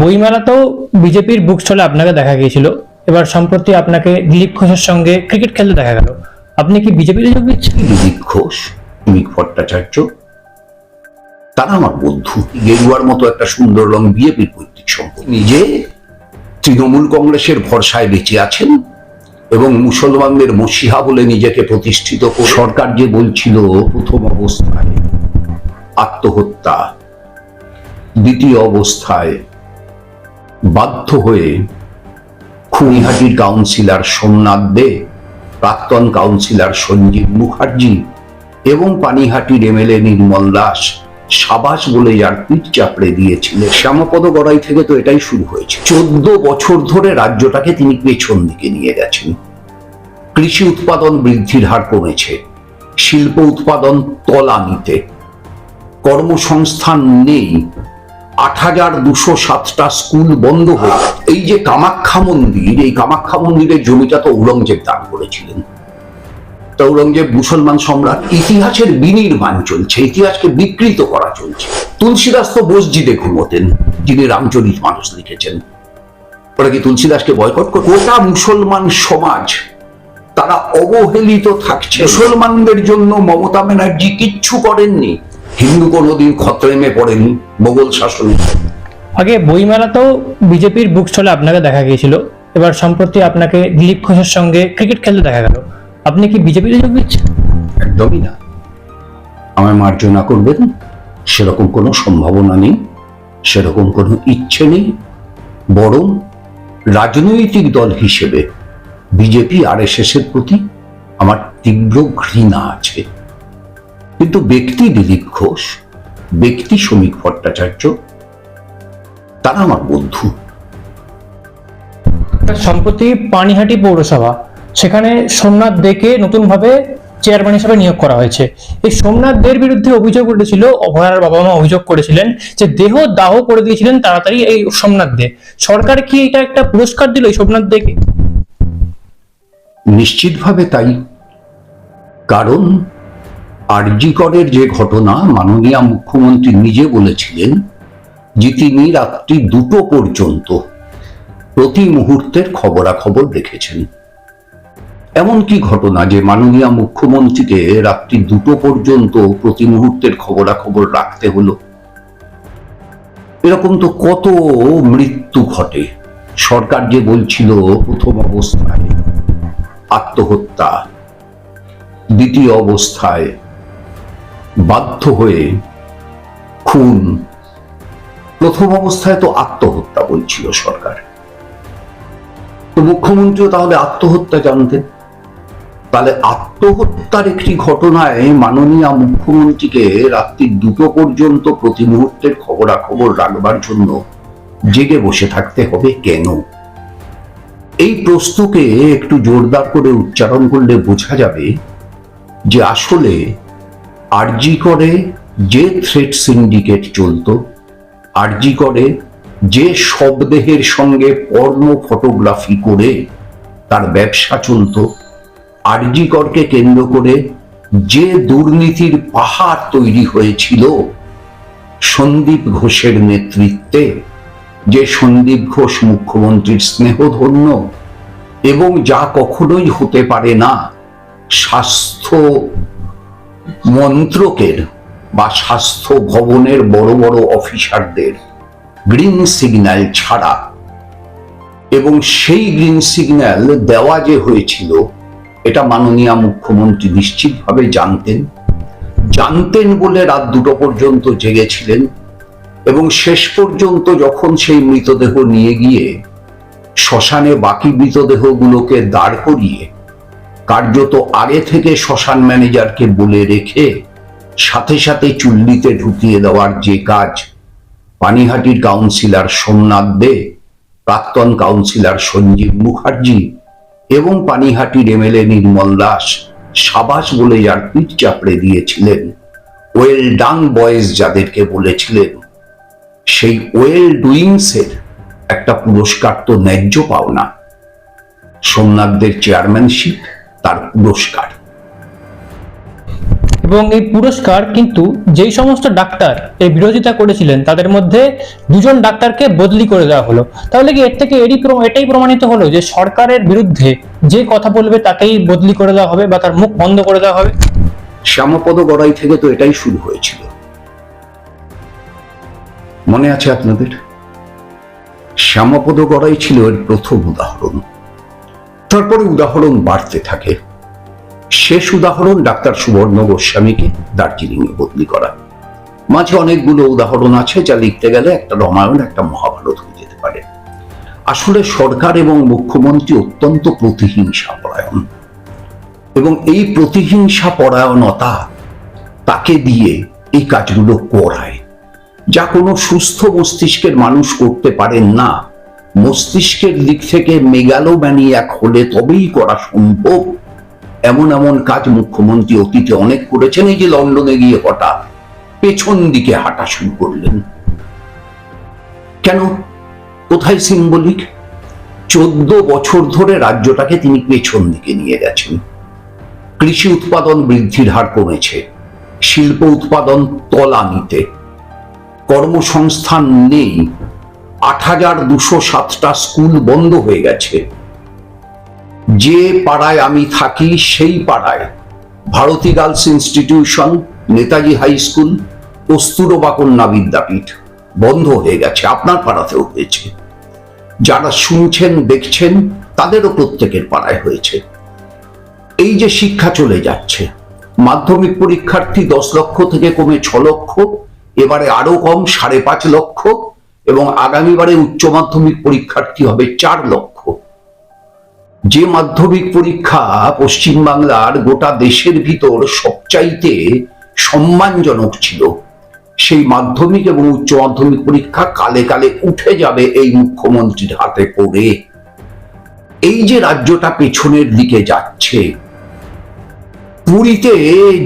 বইমেলাতেও বিজেপির বুক স্টলে আপনাকে দেখা গিয়েছিল। এবার সম্প্রতি আপনাকে দিলীপ ঘোষের সঙ্গে ক্রিকেট খেলতে দেখা গেল। আপনি কি বিজেপির যোগ দিচ্ছেন? দিলীপ ঘোষ, মিক ভট্টাচার্য, তারা আমার বন্ধু। গেরুয়ার মতো একটা সুন্দর রং বিজেপির পৈতৃক সম্পদ নিজে তৃণমূল কংগ্রেসের ভরসায় বেঁচে আছেন এবং মুসলমানদের মসিহা বলে নিজেকে প্রতিষ্ঠিত করে সরকার যে বলছিল প্রথম অবস্থায় আত্মহত্যা, দ্বিতীয় অবস্থায় বাধ্য হয়ে খুনিহাটির কাউন্সিলর সোমনাথ দে, প্রাক্তন কাউন্সিলর সঞ্জীব মুখার্জি এবং পানিহাটির এমএলএ নির্মল দাস সাবাস বলে যার পিঠ চাপড়ে দিয়েছিলেন। শ্যামাপদ গড়াই থেকে তো এটাই শুরু হয়েছে। চোদ্দ বছর ধরে রাজ্যটাকে তিনি পেছন দিকে নিয়ে গেছেন। কৃষি উৎপাদন বৃদ্ধির হার কমেছে, শিল্প উৎপাদন তলানিতে। কর্মসংস্থান নেই আট হাজার দুশো সাতটা স্কুল বন্ধ হয়ে এই যে কামাখ্যা মন্দির, এই কামাখ্যা মন্দিরের জমিটা তো ঔরঙ্গজেব দান করেছিলেন। তা ঔরঙ্গজেব মুসলমান সম্রাট ইতিহাসের বিনির্মাণ চলছে, ইতিহাসকে বিকৃত করা চলছে। তুলসীদাস তো মসজিদে ঘুমোতেন, যিনি রামচরিত মানুষ লিখেছেন। ওরা কি তুলসীদাসকে বয়কট করে গোটা মুসলমান সমাজ, তারা অবহেলিত থাকছে। মুসলমানদের জন্য মমতা ব্যানার্জি কিচ্ছু করেননি। হিন্দু কোনোদিন খতরেমে পড়েনি মোগল শাসনে আগে বইমেলাতেও বিজেপির বুক স্টলে আপনাকে দেখা গিয়েছিল এবার সম্প্রতি আপনাকে দিলীপ ঘোষের সঙ্গে ক্রিকেট খেলতে দেখা গেল। আপনি কি বিজেপির যোগ দিচ্ছেন? একদমই না। আমায় মার্জনা করবেন সেরকম কোনো সম্ভাবনা নেই সেরকম কোনো ইচ্ছে নেই। বরং রাজনৈতিক দল হিসেবে বিজেপি আর এস এর প্রতি আমার তীব্র ঘৃণা আছে। কিন্তু ব্যক্তি দিলীপ ঘোষ ব্যক্তি শ্রমিক ভট্টাচার্য তারা আমার বন্ধু। সম্প্রতি পানিহাটি পৌরসভা সেখানে সোমনাথ দেকে নতুনভাবে চেয়ারম্যান হিসেবে নিয়োগ করা হয়েছে। এই সোমনাথ দের বিরুদ্ধে অভিযোগ উঠেছিল অভয়ার বাবা মা অভিযোগ করেছিলেন যে দেহ দাহ করে দিয়েছিলেন তাড়াতাড়ি এই সোমনাথ দে। সরকার কি এটা একটা পুরস্কার দিল এই সোমনাথ দেকে? নিশ্চিতভাবে তাই। কারণ আরজিকরের যে ঘটনা মাননীয় মুখ্যমন্ত্রী নিজে বলেছিলেন যে তিনি রাত্রি দুটো পর্যন্ত প্রতি মুহূর্তের খবরাখবর রেখেছেন এমন কি ঘটনা যে মাননীয় মুখ্যমন্ত্রীকে রাত্রি দুটো পর্যন্ত প্রতি মুহূর্তের খবরাখবর রাখতে হলো? এরকম তো কত মৃত্যু ঘটে। সরকার যে বলছিল, প্রথম অবস্থায় আত্মহত্যা, দ্বিতীয় অবস্থায় বাধ্য হয়ে খুন। প্রথম অবস্থায় তো আত্মহত্যা বলছিল সরকার। তো মুখ্যমন্ত্রীও তাহলে আত্মহত্যা জানতেন। তাহলে আত্মহত্যার একটি ঘটনায় মাননীয় মুখ্যমন্ত্রীকে রাত্রি দুটো পর্যন্ত প্রতি মুহূর্তের খবরাখবর রাখবার জন্য জেগে বসে থাকতে হবে কেন? এই প্রশ্নকে একটু জোরদার করে উচ্চারণ করলে বোঝা যাবে যে আসলে আরজি করে যে থ্রেড সিন্ডিকেট চলতো, আরজি করে যে শবদেহের সঙ্গে পর্ণ ফটোগ্রাফি করে তার ব্যবসা চলতো, আরজি করকে কেন্দ্র করে যে দুর্নীতির পাহাড় তৈরি হয়েছিল সন্দীপ ঘোষের নেতৃত্বে, যে সন্দীপ ঘোষ মুখ্যমন্ত্রীর স্নেহধন্য এবং যা কখনোই হতে পারে না, স্বাস্থ্য মন্ত্রকের বা স্বাস্থ্য ভবনের বড় বড় অফিসারদের গ্রিন সিগন্যাল ছাড়া। এবং সেই গ্রিন সিগন্যাল দেওয়া যে হয়েছিল, এটা মাননীয় মুখ্যমন্ত্রী নিশ্চিতভাবে জানতেন। জানতেন বলে রাত দুটো পর্যন্ত জেগেছিলেন এবং শেষ পর্যন্ত যখন সেই মৃতদেহ নিয়ে গিয়ে শ্মশানে বাকি মৃতদেহগুলোকে দাঁড় করিয়ে কার্যত আগে থেকে শ্মশান ম্যানেজারকে বলে রেখে সাথে সাথে চুল্লিতে ঢুকিয়ে দেওয়ার যে কাজ পানিহাটির কাউন্সিলর সোমনাথ দে, প্রাক্তন কাউন্সিলর সঞ্জীব মুখার্জি এবং পানিহাটির এমএলএ নির্মল দাস সাবাস বলে যার পিঠ চাপড়ে দিয়েছিলেন। ওয়েল ডাং বয়েজ যাদেরকে বলেছিলেন। সেই ওয়েল ডুইংসের একটা পুরস্কার তো ন্যায্য পাওনা। সোমনাথদের চেয়ারম্যানশিপ তার পুরস্কার। এবং এই পুরস্কার কিন্তু যেই সমস্ত ডাক্তার এর বিরোধিতা করেছিলেন তাদের মধ্যে দুজন ডাক্তারকে বদলি করে দেওয়া হলো। তাহলে কি এর থেকে এরই এটাই প্রমাণিত হলো যে সরকারের বিরুদ্ধে যে কথা বলবে তাকেই বদলি করে দেওয়া হবে বা তার মুখ বন্ধ করে দেওয়া হবে? শ্যামাপদ গড়াই থেকে তো এটাই শুরু হয়েছিল। মনে আছে আপনাদের? শ্যামাপদ গড়াই ছিল এর প্রথম উদাহরণ। তারপরে উদাহরণ বাড়তে থাকে। শেষ উদাহরণ ডাক্তার সুবর্ণ গোস্বামীকে দার্জিলিং এ বদলি করা। মাঝে অনেকগুলো উদাহরণ আছে যা লিখতে গেলে একটা রামায়ণ, একটা মহাভারত হয়ে যেতে পারে। আসলে সরকার এবং মুখ্যমন্ত্রী অত্যন্ত প্রতিহিংসা পরায়ণ। এবং এই প্রতিহিংসা পরায়ণতা তাকে দিয়ে এই কাজগুলো করায়। যা কোনো সুস্থ মস্তিষ্কের মানুষ করতে পারেন না মস্তিষ্কের দিক থেকে মেগালোম্যানিয়াক হলে তবেই করা সম্ভব। এমন এমন কাজ মুখ্যমন্ত্রী অতীতে অনেক করেছেন, এই যে লন্ডনে গিয়ে হঠাৎ পেছন দিকে হাঁটা শুরু করলেন। কেন? কোথায় সিম্বলিক চোদ্দ বছর ধরে রাজ্যটাকে তিনি পেছন দিকে নিয়ে গেছেন। কৃষি উৎপাদন বৃদ্ধির হার কমেছে, শিল্প উৎপাদন তলানিতে। কর্মসংস্থান নেই আট হাজার দুশো সাতটা স্কুল বন্ধ হয়ে গেছে। যে পাড়ায় আমি থাকি, সেই পাড়ায় Bharati girls institution, Netaji high school Kasturba Kanya Vidyapith বন্ধ হয়ে গেছে, আপনার পাড়াতেও হয়েছে। যারা শুনছেন, দেখছেন, তাদেরও প্রত্যেকের পাড়ায় হয়েছে। এই যে শিক্ষা চলে যাচ্ছে, মাধ্যমিক পরীক্ষার্থী দশ লক্ষ থেকে কমে ছ লক্ষ, এবারে আরও কম, সাড়ে পাঁচ লক্ষ এবং আগামীবারে উচ্চ মাধ্যমিক পরীক্ষার্থী হবে? চার লক্ষ। যে মাধ্যমিক পরীক্ষা পশ্চিমবাংলার গোটা দেশের ভিতর সবচাইতে সম্মানজনক ছিল, সেই মাধ্যমিক এবং উচ্চ মাধ্যমিক পরীক্ষা কালে কালে উঠে যাবে এই মুখ্যমন্ত্রীর হাতে পড়ে। এই যে রাজ্যটা পেছনের দিকে যাচ্ছে, পুরীতে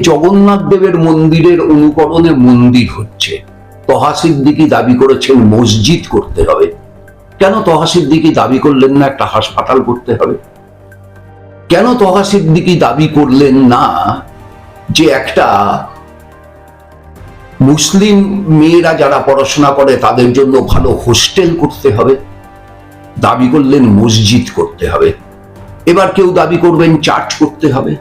জগন্নাথ দেবের মন্দিরের অনুকরণে মন্দির হচ্ছে। তহা সিদ্দিকি দাবি করেছেন মসজিদ করতে হবে। কেন তহা সিদ্দিকি দাবি করলেন না? একটা হাসপাতাল করতে হবে। কেন তহা সিদ্দিকি দাবি করলেন না যে একটা মুসলিম মেয়েরা যারা পড়াশোনা করে, তাদের জন্য ভালো হোস্টেল করতে হবে? দাবি করলেন মসজিদ করতে হবে। এবার কেউ দাবি করবেন চার্চ করতে হবে।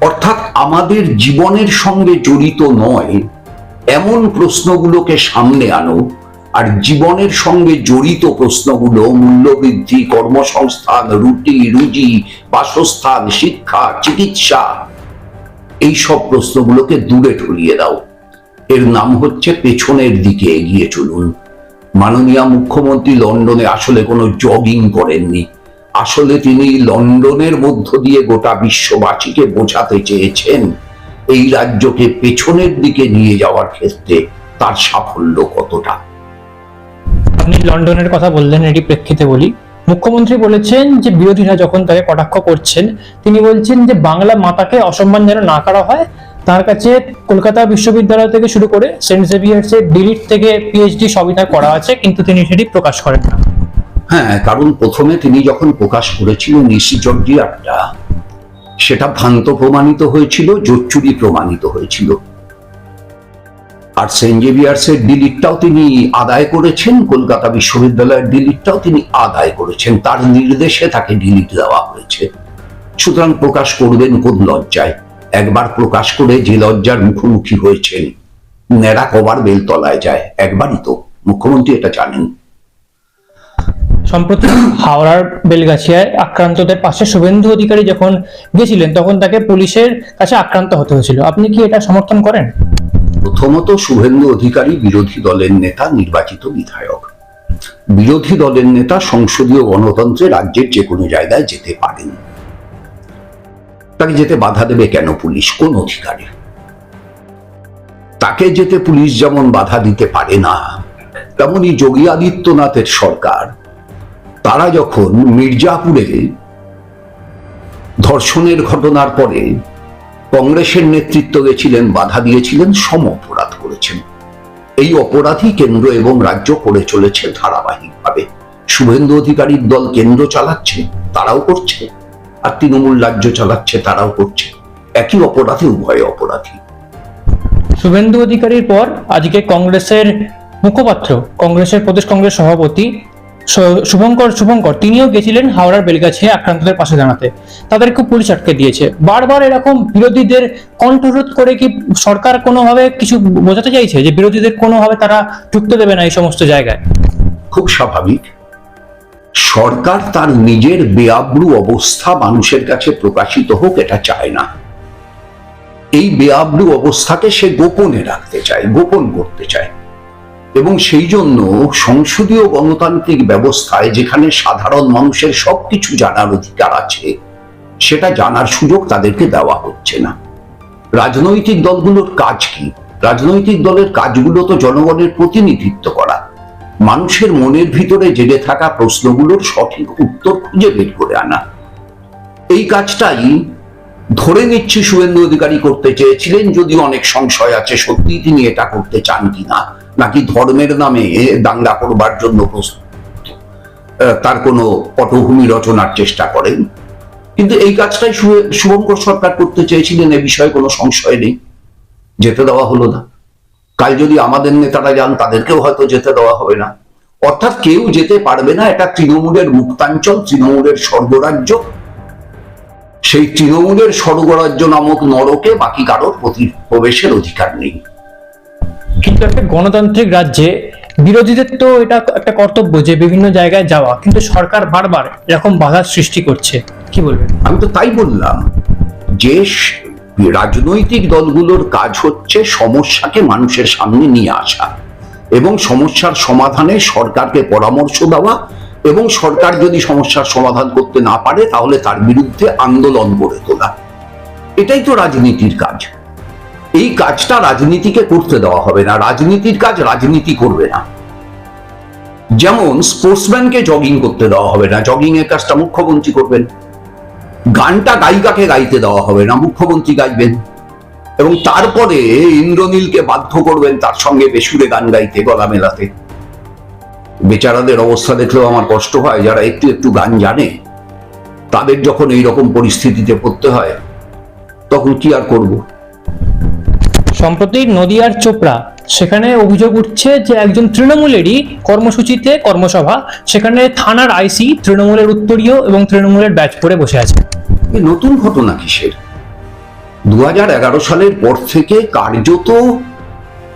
অর্থাৎ আমাদের জীবনের সঙ্গে জড়িত নয় এমন প্রশ্নগুলোকে সামনে আনো আর জীবনের সঙ্গে জড়িত প্রশ্নগুলো মূল্যবৃদ্ধি, কর্মসংস্থান, রুটি, রুজি, বাসস্থান, শিক্ষা, চিকিৎসা এই সব প্রশ্নগুলোকে দূরে ঠুলিয়ে দাও। এর নাম হচ্ছে পেছনের দিকে এগিয়ে চলুন। মাননীয় মুখ্যমন্ত্রী লন্ডনে আসলে কোনো জগিং করেননি। আসলে তিনি লন্ডনের মধ্য দিয়ে গোটা বিশ্ববাসীকে বোঝাতে চেয়েছেন। এই রাজ্যকে পেছনের দিকে নিয়ে যাওয়ার ক্ষেত্রে তার সাফল্য কতটা? আপনি লন্ডনের কথা বললেন এটি প্রেক্ষিতে বলি। মুখ্যমন্ত্রী বলেছেন যে বিরোধীরা যখন তাকে কটাক্ষ করছেন তিনি বলছেন যে বাংলা মাতাকে অসম্মান যেন না করা হয় তার কাছে কলকাতা বিশ্ববিদ্যালয় থেকে শুরু করে সেন্ট জেভিয়ার্স এর ডিলিট থেকে পিএইচডি সবই তার করা আছে কিন্তু তিনি সেটি প্রকাশ করেন না। হ্যাঁ কারণ প্রথমে তিনি যখন প্রকাশ করেছিলেন ইসি জর্জিয়ারটা সেটা ভ্রান্ত প্রমাণিত হয়েছিল, জোচ্চুরি প্রমাণিত হয়েছিল। আর সেন্ট জেভিয়ার্সের ডিলিটটাও তিনি আদায় করেছেন, কলকাতা বিশ্ববিদ্যালয়ের ডিলিটটাও তিনি আদায় করেছেন, তার নির্দেশে তাকে ডিলিট দেওয়া হয়েছে। সুতরাং প্রকাশ করবেন কোন লজ্জায়? একবার প্রকাশ করে যে লজ্জার মুখোমুখি হয়েছেন নেড়া কবার বেলতলায় যায়, একবারই তো। মুখ্যমন্ত্রী এটা জানেন। সম্প্রতি হাওড়ার বেলগাছিয়ায় আক্রান্তদের পাশে শুভেন্দু অধিকারী যখন গেছিলেন তখন তাকে পুলিশের কাছে আক্রান্ত হতে হয়েছিল। আপনি কি এটা সমর্থন করেন? প্রথমত শুভেন্দু অধিকারী বিরোধী দলের নেতা নির্বাচিত বিধায়ক। বিরোধী দলের নেতা সংসদীয় গণতন্ত্রে রাজ্যের যে কোনো জায়গায় যেতে পারেন। তাকে যেতে বাধা দেবে কেন পুলিশ? কোন অধিকারে? তাকে যেতে পুলিশ যেমন বাধা দিতে পারে না, তেমনি যোগী আদিত্যনাথের সরকার তারা যখন মির্জাপুরে ধর্ষণের ঘটনার পরে কংগ্রেসের নেতৃত্ব গেছিলেন, বাধা দিয়েছিলেন, সম অপরাধ করেছেন। এই অপরাধই কেন্দ্র এবং রাজ্য করে চলেছে ধারাবাহিকভাবে। শুভেন্দু অধিকারীর দল কেন্দ্র চালাচ্ছে, তারাও করছে। আর তৃণমূল রাজ্য চালাচ্ছে, তারাও করছে। একই অপরাধী উভয় অপরাধী। শুভেন্দু অধিকারীর পর আজকে কংগ্রেসের মুখপাত্র, কংগ্রেসের প্রদেশ কংগ্রেস সভাপতি শুভঙ্কর শুভঙ্কর, তিনিও গেছিলেন হাওড়ার বেলগাছিয়া আক্রান্তদের পাশে দাঁড়াতে। তাদেরকে পুলিশ আটকে দিয়েছে। বারবার এরকম বিরোধীদের কণ্ঠরোধ করে কি সরকার কোনোভাবে কিছু বোঝাতে চাইছে? যে বিরোধীদের কোনোভাবে তারা ঢুকতে দেবে না এই সমস্ত জায়গায়? খুব স্বাভাবিক। সরকার তার নিজের বেআব্রু অবস্থা মানুষের কাছে প্রকাশিত হোক, এটা চায় না। এই বেআব্রু অবস্থাকে সে গোপনে রাখতে চায়, গোপন করতে চায়। এবং সেই জন্য সংসদীয় গণতান্ত্রিক ব্যবস্থায় যেখানে সাধারণ মানুষের সবকিছু জানার অধিকার আছে, সেটা জানার সুযোগ তাদেরকে দেওয়া হচ্ছে না। রাজনৈতিক দলগুলোর কাজ কি? রাজনৈতিক দলের কাজগুলো তো জনগণের প্রতিনিধিত্ব করা। মানুষের মনের ভিতরে জেগে থাকা প্রশ্নগুলোর সঠিক উত্তর খুঁজে বের করে আনা। এই কাজটাই ধরে নিচ্ছি শুভেন্দু অধিকারী করতে চেয়েছিলেন যদি অনেক সংশয় আছে সত্যি তিনি এটা করতে চান কিনা। নাকি ধর্মের নামে দাঙ্গা করবার জন্য তার কোনো পটভূমি রচনার চেষ্টা করেন? কিন্তু এই কাজটাই শুভঙ্কর সরকার করতে চেয়েছিলেন, এ বিষয়ে কোনো সংশয় নেই। যেতে দেওয়া হলো না। কাল যদি আমাদের নেতারা যান, তাদেরকেও হয়তো যেতে দেওয়া হবে না। অর্থাৎ কেউ যেতে পারবে না, এটা তৃণমূলের মুক্তাঞ্চল, তৃণমূলের স্বর্গরাজ্য। সেই তৃণমূলের স্বর্গরাজ্য নামক নরকে বাকি কারোর প্রতি প্রবেশের অধিকার নেই। কিন্তু একটা গণতান্ত্রিক রাজ্যে বিরোধীদের তো এটা একটা কর্তব্য যে বিভিন্ন জায়গায় যাওয়া। কিন্তু সরকার বারবার এরকম বাধার সৃষ্টি করছে। কি বলবেন? আমি তো তাই বললাম, যে রাজনৈতিক দলগুলোর কাজ হচ্ছে সমস্যাকে মানুষের সামনে নিয়ে আসা এবং সমস্যার সমাধানে সরকারকে পরামর্শ দেওয়া এবং সরকার যদি সমস্যার সমাধান করতে না পারে তাহলে তার বিরুদ্ধে আন্দোলন গড়ে তোলা। এটাই তো রাজনীতির কাজ। এই কাজটা রাজনীতিকে করতে দেওয়া হবে না। রাজনীতির কাজ রাজনীতি করবে না। যেমন স্পোর্টসম্যানকে জগিং করতে দেওয়া হবে না। জগিং এর কাজটা মুখ্যমন্ত্রী করবেন। গানটা গায়িকাকে গাইতে দেওয়া হবে না, মুখ্যমন্ত্রী গাইবেন। এবং তারপরে ইন্দ্রনীলকে বাধ্য করবেন তার সঙ্গে বেসুরে গান গাইতে, গলা মেলাতে। বেচারাদের অবস্থা দেখলেও আমার কষ্ট হয়, যারা একটু একটু গান জানে, তাদের যখন এই রকম পরিস্থিতিতে পড়তে হয়, তখন কি আর করব? সম্প্রতি নদিয়ার চোপড়া, সেখানে অভিযোগ উঠছে যে একজন তৃণমূলেরই কর্মসূচিতে কর্মসভা, সেখানে থানার আইসি তৃণমূলের উত্তরীয় এবং তৃণমূলের ব্যাচ পরে বসে আছে। নতুন ঘটনা কিসের? দুহাজার এগারো সালের পর থেকে কার্যত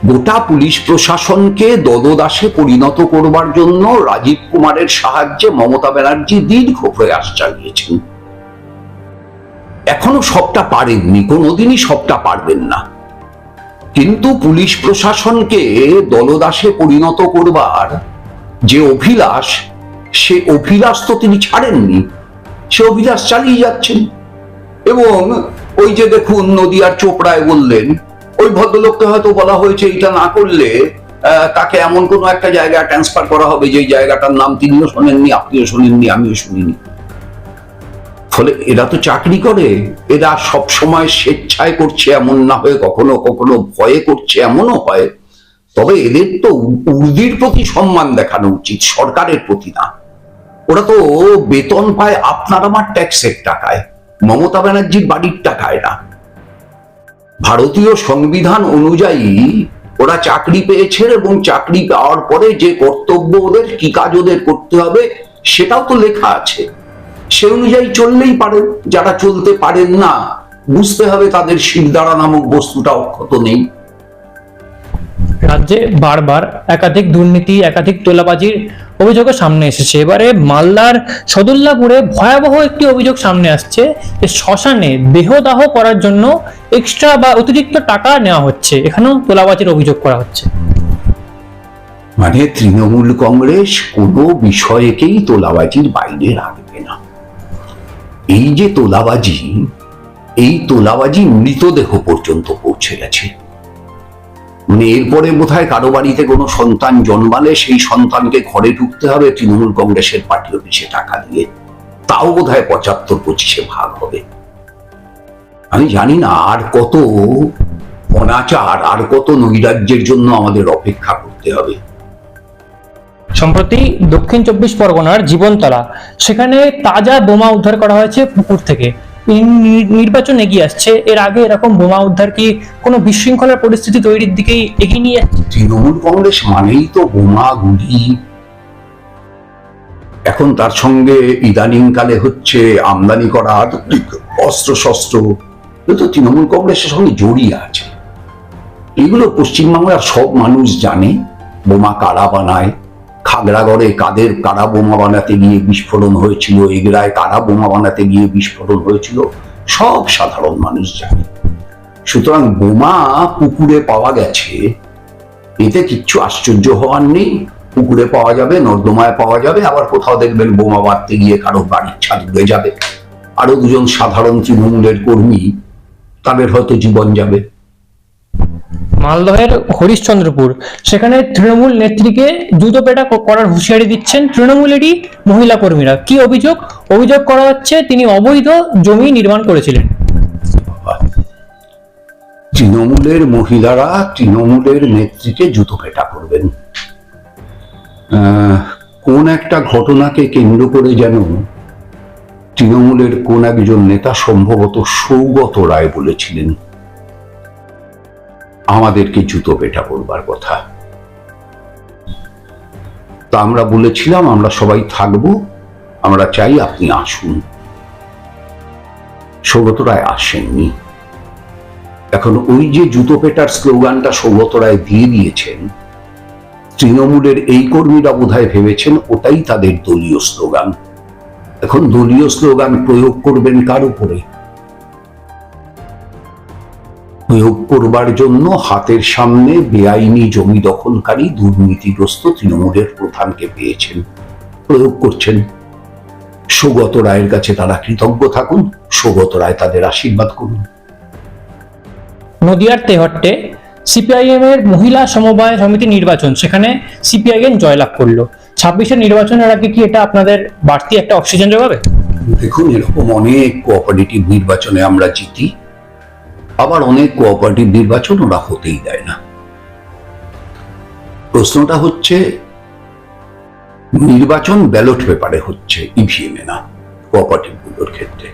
গোটা পুলিশ প্রশাসনকে দলদাসে পরিণত করবার জন্য রাজীব কুমারের সাহায্যে মমতা ব্যানার্জি দীর্ঘ প্রয়াস চালিয়েছেন। এখনও সবটা পারেননি, কোনোদিনই সবটা পারবেন না। কিন্তু পুলিশ প্রশাসনকে দলদাসে পরিণত করবার যে অভিলাষ, সে অভিলাষ তো তিনি ছাড়েননি, সে অভিলাষ চালিয়ে যাচ্ছেন। এবং ওই যে দেখুন নদিয়ার চোপড়ায় বললেন, ওই ভদ্রলোককে হয়তো বলা হয়েছে এটা না করলে তাকে এমন কোনো একটা জায়গায় ট্রান্সফার করা হবে যে জায়গাটার নাম তিনিও শোনেননি, আপনিও শোনেননি, আমিও শুনিনি। ফলে এরা তো চাকরি করে, এরা সব সময় স্বেচ্ছায় করছে এমন না হয়ে, কখনো কখনো ভয়ে করছে এমনও হয়। তবে এদের তো উর্দির প্রতি সম্মান দেখানো উচিত, সরকারের প্রতি না। ওরা তো বেতন পায় আপনার আমার ট্যাক্সের টাকায়, মমতা ব্যানার্জির বাড়ির টাকায় না। ভারতীয় সংবিধান অনুযায়ী ওরা চাকরি পেয়েছেন এবং চাকরি পাওয়ার পরে যে কর্তব্য ওদের, কি কাজ ওদের করতে হবে, সেটাও তো লেখা আছে। সে অনুযায়ী চললেই পারেন যারা চলতে পারেন না বুঝতে হবে তাদের শিরদাঁড়া নামক বস্তুটা অক্ষত নেই। রাজ্যে বারবার একাধিক দুর্নীতি একাধিক তোলাবাজির অভিযোগও সামনে এসেছে। এবারে মালদার সদুল্লাপুরে ভয়াবহ একটি অভিযোগ সামনে আসছে যে শ্মশানে দেহদাহ করার জন্য এক্সট্রা বা অতিরিক্ত টাকা নেওয়া হচ্ছে। এখানেও তোলাবাজির অভিযোগ করা হচ্ছে। মানে তৃণমূল কংগ্রেস কোনো বিষয়কেই তোলাবাজির বাইরে রাখবে না এই যে তোলাবাজি, এই তোলাবাজি মৃতদেহ পর্যন্ত পৌঁছে গেছে। মানে এরপরে বোধহয় কারও বাড়িতে কোনো সন্তান জন্মালে সেই সন্তানকে ঘরে ঢুকতে হবে, তৃণমূল কংগ্রেসের পার্টি অফিসে টাকা দিয়ে। তাও বোধ হয় পঁচাত্তর পঁচিশে ভাগ হবে। আমি জানি না আর কত অনাচার, আর কত নৈরাজ্যের জন্য আমাদের অপেক্ষা করতে হবে। সম্প্রতি দক্ষিণ চব্বিশ পরগনার জীবনতলা, সেখানে তাজা বোমা উদ্ধার করা হয়েছে পুকুর থেকে। নির্বাচন এগিয়ে আসছে। এর আগে এরকম বোমা উদ্ধার কি কোনো বিশৃঙ্খলার পরিস্থিতি তৈরির দিকেই এগিয়ে নিয়ে তৃণমূল কংগ্রেস মানেই তো বোমা গুলি এখন তার সঙ্গে ইদানিংকালে হচ্ছে আমদানি করা আধুনিক অস্ত্র শস্ত্র তো তৃণমূল কংগ্রেসের সঙ্গে জড়িয়ে আছে। এগুলো পশ্চিমবাংলার সব মানুষ জানে। বোমা কারা বানায়? খাগড়াগড়ে কাদের কারা বোমা বানাতে গিয়ে বিস্ফোরণ হয়েছিল? এগরায় কারা বোমা বানাতে গিয়ে বিস্ফোরণ হয়েছিল? সব সাধারণ মানুষ জানে। সুতরাং বোমা পুকুরে পাওয়া গেছে। এতে কিচ্ছু আশ্চর্য হওয়ার নেই। পুকুরে পাওয়া যাবে, নর্দমায় পাওয়া যাবে, আবার কোথাও দেখবেন বোমা বাঁধতে গিয়ে কারও বাড়ির ছাদ উড়ে যাবে। আরও দুজন সাধারণ তৃণমূলের কর্মী, তাদের হয়তো জীবন যাবে। মালদহের হরিশ্চন্দ্রপুর। সেখানে তৃণমূল নেত্রীকে জুতো পেটা করার হুঁশিয়ারি দিচ্ছেন তৃণমূলেরই মহিলা কর্মীরা। কি অভিযোগ? অভিযোগ করা হচ্ছে, তিনি অবৈধ জমি নির্মাণ করেছিলেন। তৃণমূলের মহিলারা তৃণমূলের নেত্রীকে জুতো পেটা করবেন। কোন একটা ঘটনাকে কেন্দ্র করে যেন তৃণমূলের কোন একজন নেতা সম্ভবত সৌগত রায় বলেছিলেন। আমাদেরকে জুতো পেটা করবার কথা। তা আমরা বলেছিলাম, আমরা সবাই থাকব, আমরা চাই আপনি আসুন। সৌগত রায় আসেননি। এখন ওই যে জুতো পেটার স্লোগানটা সৌগত রায় দিয়ে দিয়েছেন, তৃণমূলের এই কর্মীরা বোধহয় ভেবেছেন ওটাই তাদের দলীয় স্লোগান। এখন দলীয় স্লোগান প্রয়োগ করবেন কার উপরে? প্রয়োগ করবার জন্য হাতের সামনে বেআইনি জমি দখলকারী দুর্নীতিগ্রস্ত তৃণমূলের প্রধানকে পেয়েছেন প্রয়োগ করছেন। সৌগত রায়ের কাছে তারা কৃতজ্ঞ থাকুন সৌগত রায় তাদের আশীর্বাদ করুন। নদিয়ার তেহট্টে সিপিআইএম এর মহিলা সমবায় সমিতি নির্বাচন সেখানে সিপিআইএম জয়লাভ করল। ছাব্বিশের নির্বাচনের আগে কি এটা আপনাদের বাড়তি একটা অক্সিজেন যোগাবে দেখুন এরকম অনেক কোঅপারেটিভ নির্বাচনে আমরা জিতি। আবার অনেক কোঅপারেটিভ নির্বাচন ওরা হতেই দেয় না। প্রশ্নটা হচ্ছে, নির্বাচন ব্যালট পেপারে হচ্ছে ইভিএম এ না কোঅপারেটিভগুলোর ক্ষেত্রে।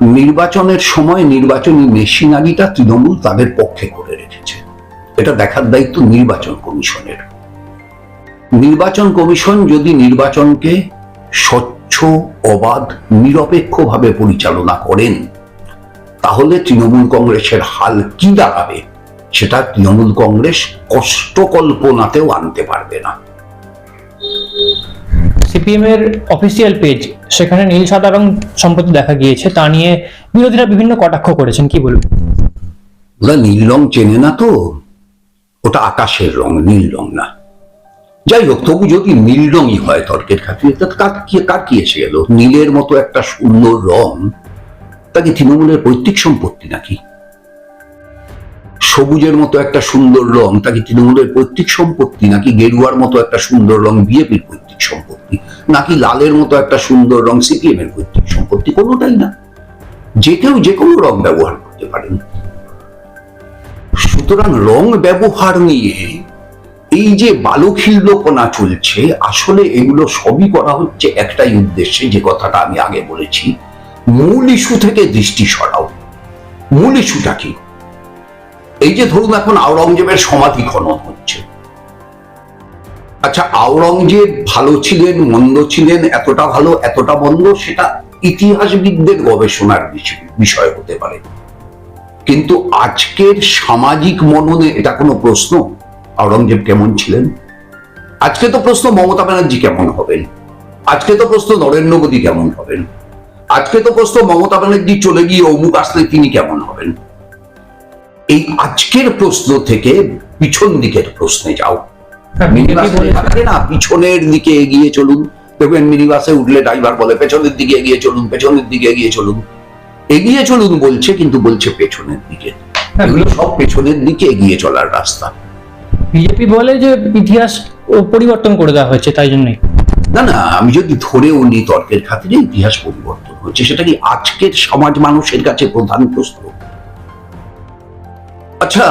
নির্বাচনের সময় নির্বাচনী মেশিনারিটা তৃণমূল তাদের পক্ষে করে রেখেছে। এটা দেখার দায়িত্ব নির্বাচন কমিশনের। নির্বাচন কমিশন যদি নির্বাচনকে স্বচ্ছ, অবাধ, নিরপেক্ষভাবে পরিচালনা করেন তাহলে তৃণমূল কংগ্রেসের হাল কি দাঁড়াবে সেটা তৃণমূল কংগ্রেস কষ্ট কল্পনাতেও আনতে পারবে না সিপিএম এর অফিসিয়াল পেজ সেখানে নীল সাদা রং সম্প্রতি দেখা গিয়েছে তা নিয়ে বিরোধীরা বিভিন্ন কটাক্ষ করেছেন কি বলবেন ওরা নীল রং চেনে না তো ওটা আকাশের রং নীল রং না যাই হোক তবু যদি নীল রঙই হয় তর্কের খাতিরে কার কি এসে গেল নীলের মতো একটা সুন্দর রং কি তৃণমূলের পৈতৃক সম্পত্তি নাকি? সবুজের মতো একটা সুন্দর রং তা কি তৃণমূলের পৈতৃক সম্পত্তি নাকি গেরুয়ার মতো একটা সুন্দর রং বিজেপির পৈতৃক সম্পত্তি? নাকি লালের মতো একটা সুন্দর রং সিপিএম এর পৈতৃক সম্পত্তি? কোনোটাই না। যে কেউ যে কোনো রং ব্যবহার করতে পারেন। সুতরাং রং ব্যবহার নিয়ে এই যে বালখিল্যপনা চলছে, আসলে এগুলো সবই করা হচ্ছে একটাই উদ্দেশ্যে, যে কথাটা আমি আগে বলেছি। মূল ইস্যু থেকে দৃষ্টি সরাও। মূল ইস্যুটা কি? এই যে ধরুন এখন আওরঙ্গজেবের সমাধি খনন হচ্ছে। আচ্ছা আওরঙ্গজেব ভালো ছিলেন, মন্দ ছিলেন, এতটা ভালো, এতটা মন্দ, সেটা ইতিহাসবিদদের গবেষণার বিষয়- হতে পারে। কিন্তু আজকের সামাজিক মননে এটা কোনো প্রশ্ন? আওরঙ্গজেব কেমন ছিলেন? আজকে তো প্রশ্ন মমতা ব্যানার্জি কেমন হবেন? আজকে তো প্রশ্ন নরেন্দ্র মোদী কেমন হবেন? আজকে তো প্রশ্ন মমতা ব্যানার্জি চলে গিয়ে অমুক আসলে তিনি কেমন হবেন? এই আজকের প্রশ্ন থেকে পিছন দিকের প্রশ্নে যাও। হ্যাঁ, না পিছনের দিকে এগিয়ে চলুন। দেখবেন মিনিবাসে উঠলে ড্রাইভার বলে পেছনের দিকে এগিয়ে চলুন পেছনের দিকে এগিয়ে চলুন। এগিয়ে চলুন বলছে কিন্তু বলছে পেছনের দিকে। হ্যাঁ, এগুলো সব পেছনের দিকে এগিয়ে চলার রাস্তা। বিজেপি বলে যে ইতিহাস পরিবর্তন করে দেওয়া হয়েছে তাই জন্যই। না না আমি যদি ধরেও নিই তর্কের খাতিরে ইতিহাস পরিবর্তন। হচ্ছে, সেটা কি আজকের সমাজ মানুষের কাছে প্রধান প্রশ্ন? আচ্ছা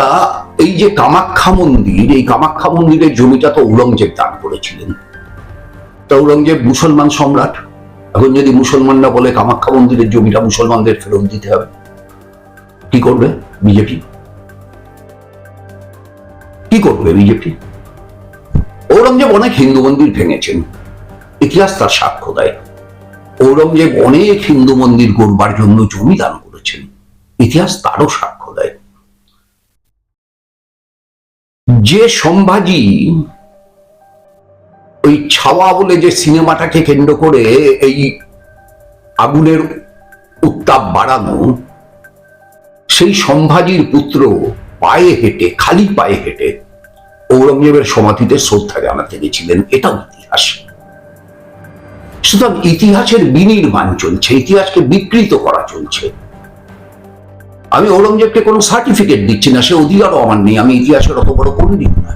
এই যে কামাখ্যা মন্দির, এই কামাখ্যা মন্দিরের জমিটা তো ঔরঙ্গজেব দান করেছিলেন। তা ঔরঙ্গজেব মুসলমান সম্রাট? এখন যদি মুসলমানরা বলে কামাখ্যা মন্দিরের জমিটা মুসলমানদের ফেরত দিতে হবে, কি করবে বিজেপি? কি করবে বিজেপি? ঔরঙ্গজেব অনেক হিন্দু মন্দির ভেঙেছেন, ইতিহাস তার সাক্ষ্য দেয়। ঔরঙ্গজেব অনেক হিন্দু মন্দির গড়বার জন্য জমি দান করেছেন। ইতিহাস তারও সাক্ষ্য দেয়। যে সম্ভাজি ওই ছাওয়া বলে যে সিনেমাটাকে কেন্দ্র করে এই আগুনের উত্তাপ বাড়ানো, সেই সম্ভাজির পুত্র পায়ে হেঁটে, খালি পায়ে হেঁটে ঔরঙ্গজেবের সমাধিতে শ্রদ্ধা জানাতে গেছিলেন। এটাও ইতিহাস। সুতরাং ইতিহাসের বিনির্মাণ চলছে, ইতিহাসকে বিকৃত করা চলছে। আমি ঔরঙ্গজেবকে কোনো সার্টিফিকেট দিচ্ছি না, সে অধিকারও আমার নেই, আমি ইতিহাসের অত বড় পণ্ডিত না।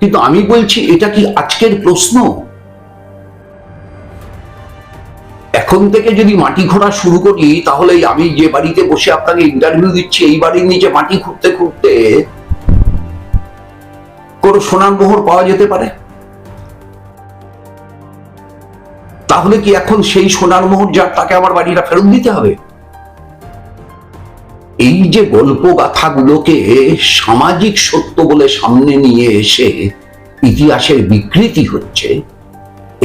কিন্তু আমি বলছি, এটা কি আজকের প্রশ্ন? এখন থেকে যদি মাটি খোঁড়া শুরু করি, তাহলে আমি যে বাড়িতে বসে আপনাকে ইন্টারভিউ দিচ্ছি, এই বাড়ির নিচে মাটি খুঁড়তে খুঁড়তে কোন সোনার মোহর পাওয়া যেতে পারে? তাহলে কি এখন সেই সোনার মোহর যার তাকে আমার বাড়িটা ফেরত দিতে হবে? এই যে গল্প গাথাগুলোকে সামাজিক সত্য বলে সামনে নিয়ে এসে ইতিহাসের বিকৃতি হচ্ছে,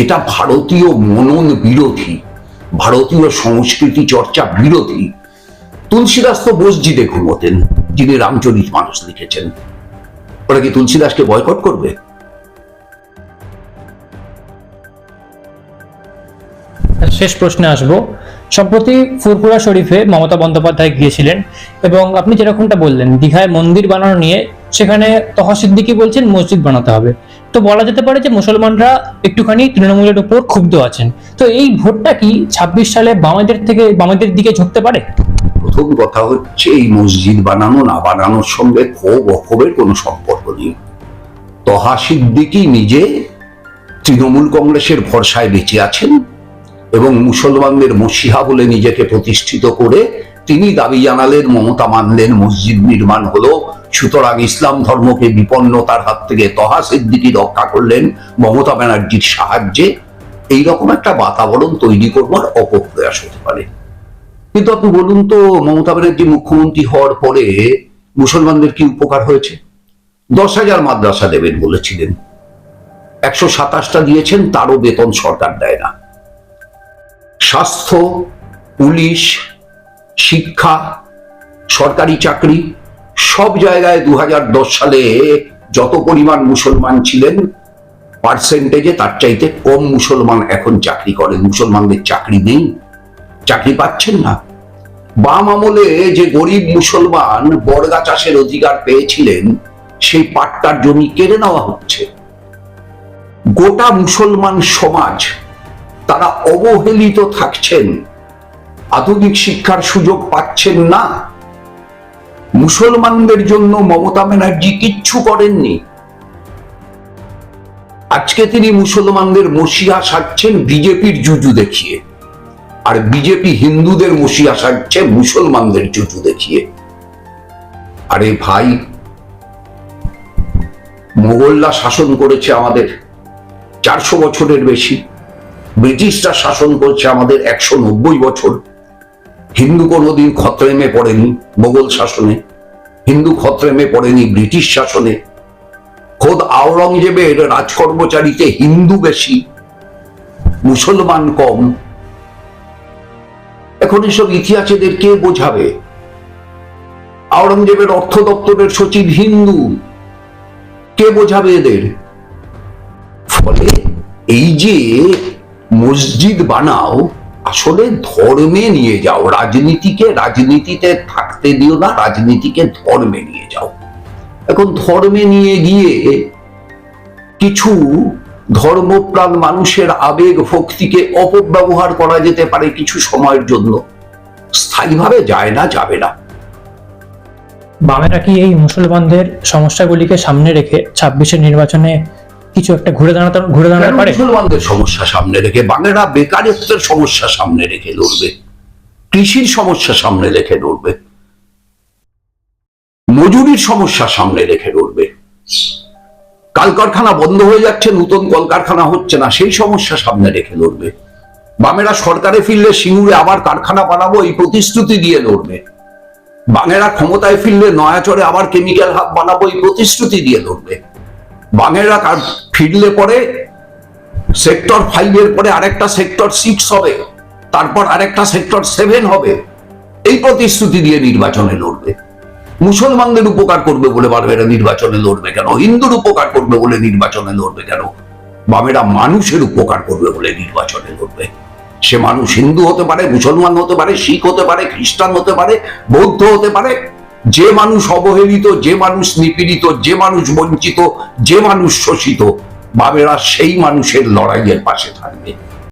এটা ভারতীয় মনন বিরোধী, ভারতীয় সংস্কৃতি চর্চা বিরোধী। তুলসীদাস তো মসজিদে ঘুমোতেন, যিনি রামচরিত মানুষ লিখেছেন। ওরা কি তুলসীদাসকে বয়কট করবে? শেষ প্রশ্নে আসব। সম্প্রতি ফুরফুরা শরীফে মমতা বন্দ্যোপাধ্যায় গিয়েছিলেন এবং আপনি যেরকমটা বললেন, দীঘায় মন্দির বানানো নিয়ে, সেখানে তহা সিদ্দিকি বলছেন মসজিদ বানাতে হবে। তো বলা যেতে পারে যে মুসলমানরা একটুখানি তৃণমূলের উপর ক্ষুব্ধ আছেন। তো এই ভোটটা কি ছাব্বিশ সালে বামেদের থেকে, বামেদের দিকে ঝুঁকতে পারে? প্রথম কথা হচ্ছে এই মসজিদ বানানো, না বানানোর সঙ্গে ক্ষোভ, অক্ষোভের কোনো সম্পর্ক নেই। তহা সিদ্দিকি নিজে তৃণমূল কংগ্রেসের ভরসায় বেঁচে আছেন। এবং মুসলমানদের মসিহা বলে নিজেকে প্রতিষ্ঠিত করে তিনি দাবি জানালেন, মমতা মানলেন, মসজিদ নির্মাণ হলো। সুতরাং ইসলাম ধর্মকে বিপন্নতার হাত থেকে তহা সিদ্দিকি রক্ষা করলেন মমতা ব্যানার্জির সাহায্যে। এইরকম একটা বাতাবরণ তৈরি করবার অপপ্রয়াস হতে পারে। কিন্তু আপনি বলুন তো, মমতা ব্যানার্জি মুখ্যমন্ত্রী হওয়ার পরে মুসলমানদের কি উপকার হয়েছে? দশ হাজার মাদ্রাসা দেবেন বলেছিলেন। একশো সাতাশটা দিয়েছেন, তারও বেতন সরকার দেয় না। স্বাস্থ্য, পুলিশ, শিক্ষা, সরকারি চাকরি, সব জায়গায় দু হাজার দশ সালে যত পরিমাণ মুসলমান ছিলেন পার্সেন্টেজে তার চাইতে কম মুসলমান এখন চাকরি করেন। মুসলমানদের চাকরি নেই, চাকরি পাচ্ছেন না। বাম আমলে যে গরিব মুসলমান বর্গা চাষের অধিকার পেয়েছিলেন, সেই পাট্টার জমি কেড়ে নেওয়া হচ্ছে। গোটা মুসলমান সমাজ তারা অবহেলিত থাকছেন। আধুনিক শিক্ষার সুযোগ পাচ্ছেন না। মুসলমানদের জন্য মমতা ব্যানার্জি কিচ্ছু করেননি। আজকে তিনি মুসলমানদের মসিহা সাজছেন বিজেপির জুজু দেখিয়ে। আর বিজেপি হিন্দুদের মসিহা সাজছে মুসলমানদের জুজু দেখিয়ে। আরে ভাই, মোগলরা শাসন করেছে আমাদের। চারশো বছরের বেশি। ব্রিটিশরা শাসন করছে আমাদের একশো নব্বই বছর। হিন্দু কোনোদিন খতরেমে পড়েনি মোগল শাসনে। হিন্দু খতরেমে পড়েনি ব্রিটিশ শাসনে। খোদ আওরঙ্গজেবের রাজকর্মচারীতে হিন্দু বেশি, মুসলমান কম। এখন এসব ইতিহাসেদের কে বোঝাবে? আওরঙ্গজেবের অর্থ দপ্তরের সচিব হিন্দু। কে বোঝাবে এদের? ফলে এই যে মসজিদ বানাও, আসলে ধর্মে নিয়ে যাও। রাজনীতিকে, রাজনীতিতে থাকতে দিও না, রাজনীতিকে ধর্মে নিয়ে যাও। এখন ধর্মে নিয়ে গিয়ে কিছু ধর্মপ্রাণ মানুষের আবেগ ভক্তিকে অপব্যবহার করা যেতে পারে কিছু সময়ের জন্য। স্থায়ীভাবে যায় না, যাবে না। বামেরা কি এই মুসলমানদের সমস্যাগুলিকে সামনে রেখে ছাব্বিশের নির্বাচনে কিছু একটা ঘুরে দাঁড়াতে ঘুরে দাঁড়াতে পারে? মুসলমানদের সমস্যা সামনে রেখে বাংলারা বেকারত্বের সমস্যা সামনে রেখে লড়বে। কৃষির সমস্যা সামনে রেখে লড়বে। মজুরির সমস্যা সামনে রেখে লড়বে। কলকারখানা বন্ধ হয়ে যাচ্ছে নতুন কলকারখানা হচ্ছে না সেই সমস্যা সামনে রেখে লড়বে। বামেরা সরকারে ফিরলে সিঙ্গুরে আবার কারখানা বানাবো এই প্রতিশ্রুতি দিয়ে লড়বে। বাঙেরা ক্ষমতায় ফিরলে নয়াচরে আবার কেমিক্যাল হাব বানাবো এই প্রতিশ্রুতি দিয়ে লড়বে। বাঙেরা ফিরলে পরে? সেক্টর ফাইভের পরে আরেকটা সেক্টর সিক্স হবে, তারপর আরেকটা সেক্টর সেভেন হবে। এই প্রতিশ্রুতি দিয়ে নির্বাচনে লড়বে। মুসলমানদের উপকার করবে বলে বামেরা নির্বাচনে লড়বে কেন? হিন্দুর উপকার করবে বলে নির্বাচনে লড়বে কেন? বামেরা মানুষের উপকার করবে বলে নির্বাচনে লড়বে। সে মানুষ হিন্দু হতে পারে, মুসলমান হতে পারে, শিখ হতে পারে, খ্রিস্টান হতে পারে, বৌদ্ধ হতে পারে যে মানুষ অবহেলিত, যে মানুষ নিপীড়িত, যে মানুষ বঞ্চিত, যে মানুষ শোষিত, বাবেরা সেই মানুষের লড়াইয়ের পাশে থাকবে।